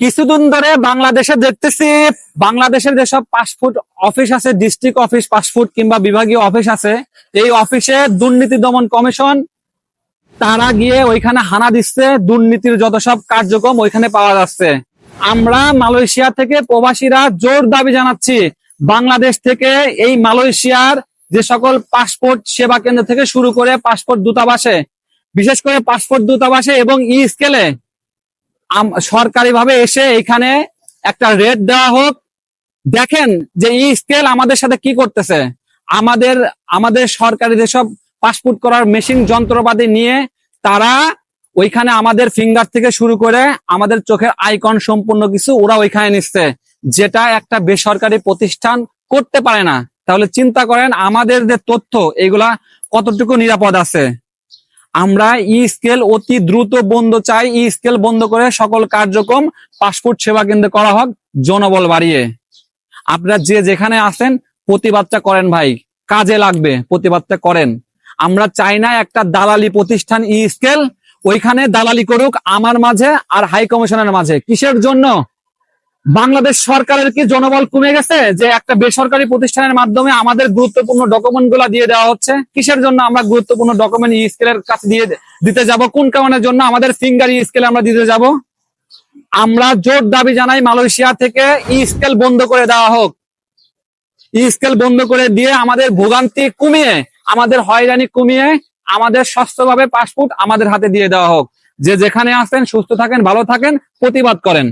কিছুদিন ধরে বাংলাদেশে দেখতেছি, বাংলাদেশের যেসব পাসপোর্ট অফিস আছে ডিস্ট্রিক্ট অফিস পাসপোর্ট কিংবা বিভাগীয় অফিস আছে, এই অফিসে দুর্নীতি দমন কমিশন, তারা গিয়ে ওইখানে হানা দিচ্ছে, দুর্নীতির যত সব কার্যক্রম ওইখানে পাওয়া যাচ্ছে। আমরা মালয়েশিয়া থেকে প্রবাসীরা জোর দাবি জানাচ্ছি, বাংলাদেশ থেকে এই মালয়েশিয়ার যে সকল পাসপোর্ট সেবা কেন্দ্র থেকে শুরু করে পাসপোর্ট দূতাবাসে, বিশেষ করে পাসপোর্ট দূতাবাসে এবং ই স্কেলে সরকারি ভাবে এসে এখানে একটা রেট দেওয়া হোক। দেখেন যে ই স্কেল আমাদের সাথে কি করতেছে। আমাদের আমাদের সরকারি যেসব পাসপোর্ট করার মেশিন যন্ত্রপাতি নিয়ে তারা ওইখানে আমাদের ফিঙ্গার থেকে শুরু করে আমাদের চোখের আইকন সম্পূর্ণ কিছু ওরা ওইখানে নিচ্ছে। যেটা একটা বেসরকারি প্রতিষ্ঠান করতে পারে না। তাহলে চিন্তা করেন আমাদের যে তথ্য, এগুলা কতটুকু নিরাপদ আছে। আমরা ই স্কেল অতি দ্রুত বন্ধ চাই। ই স্কেল বন্ধ করে সকল কার্যক্রম, পাসপোর্ট সেবা কেন্দ্রে করা হোক, জনবল বাড়িয়ে। আপনারা যে যেখানে আছেন, প্রতিবাদটা করেন ভাই। কাজে লাগবে, প্রতিবাদটা করেন। আমরা চাই না একটা দালালি প্রতিষ্ঠান ই স্কেল, ওইখানে দালালি করুক আমার মাঝে আর হাই কমিশনের মাঝে। কিসের জন্য? বাংলাদেশ সরকারের কি জনবল কমে গেছে? যে একটা বেসরকারি প্রতিষ্ঠানের মাধ্যমে আমাদের গুরুত্বপূর্ণ ডকুমেন্টগুলা দিয়ে দেওয়া হচ্ছে, কিসের জন্য আমরা গুরুত্বপূর্ণ ডকুমেন্ট ই স্কেলের কাছে দিয়ে দিতে যাব? কোন কারণের জন্য আমাদের ফিঙ্গার ই স্কেলে আমরা দিতে যাব? আমরা জোর দাবি জানাই মালয়েশিয়া থেকে ই স্কেল বন্ধ করে দেওয়া হোক। ই স্কেল বন্ধ করে দিয়ে আমাদের ভোগান্তি কমিয়ে, আমাদের হয়রানি কমিয়ে, আমাদের স্বচ্ছভাবে পাসপোর্ট আমাদের হাতে দিয়ে দেওয়া হোক। যে যেখানে আছেন, সুস্থ থাকেন, ভালো থাকেন, প্রতিবাদ করেন।